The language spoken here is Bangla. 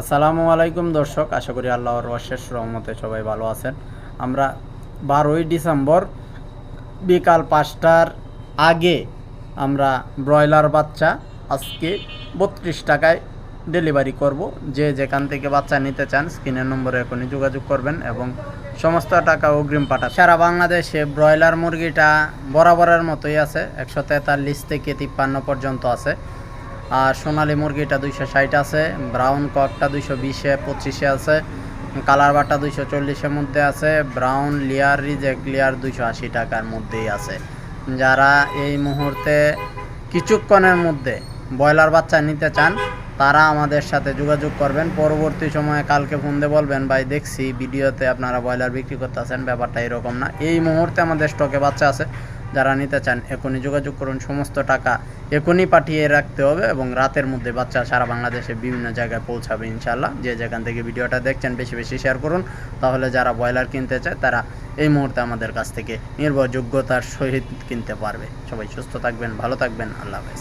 আসসালামু আলাইকুম দর্শক, আশা করি আল্লাহর অশেষ রহমতে সবাই ভালো আছেন। আমরা বারোই ডিসেম্বর, বিকাল পাঁচটার আগে আমরা ব্রয়লার বাচ্চা আজকে বত্রিশ টাকায় ডেলিভারি করব। যে যেখান থেকে বাচ্চা নিতে চান, স্ক্রিনের নম্বরে এখনই যোগাযোগ করবেন এবং সমস্ত টাকা অগ্রিম পাঠান সারা বাংলাদেশে ব্রয়লার মুরগিটা বরাবরের মতোই আছে, একশো তেতাল্লিশ থেকে তিপ্পান্ন পর্যন্ত আছে। আর সোনালী মুরগিটা দুইশো ষাট আছে ব্রাউন ককটা দুইশো বিশে, পঁচিশে আছে কালার বাটা দুইশো চল্লিশের মধ্যে আছে ব্রাউন লিয়ার রিজেক্ট লিয়ার দুইশো আশি টাকার মধ্যেই আছে। যারা এই মুহূর্তে কিছুক্ষণের মধ্যে ব্রয়লার বাচ্চা নিতে চান, তারা আমাদের সাথে যোগাযোগ করবেন। পরবর্তী সময়ে কালকে ফোন দিয়ে বলবেন, ভাই, দেখছি ভিডিওতে আপনারা ব্রয়লার বিক্রি করতেছেন, ব্যাপারটা এরকম না। এই মুহূর্তে আমাদের স্টকে বাচ্চা আছে। যারা নিতে চান, এখনই যোগাযোগ করুন। সমস্ত টাকা এখনই পাঠিয়ে রাখতে হবে এবং রাতের মধ্যে বাচ্চা সারা বাংলাদেশে বিভিন্ন জায়গায় পৌঁছাবে ইনশাল্লাহ যে যেখান থেকে ভিডিওটা দেখছেন, বেশি বেশি শেয়ার করুন। তাহলে যারা ব্রয়লার কিনতে চায়, তারা এই মুহূর্তে আমাদের কাছ থেকে নির্ভরযোগ্যতার সহিত কিনতে পারবে। সবাই সুস্থ থাকবেন, ভালো থাকবেন। আল্লাহ হাফেজ।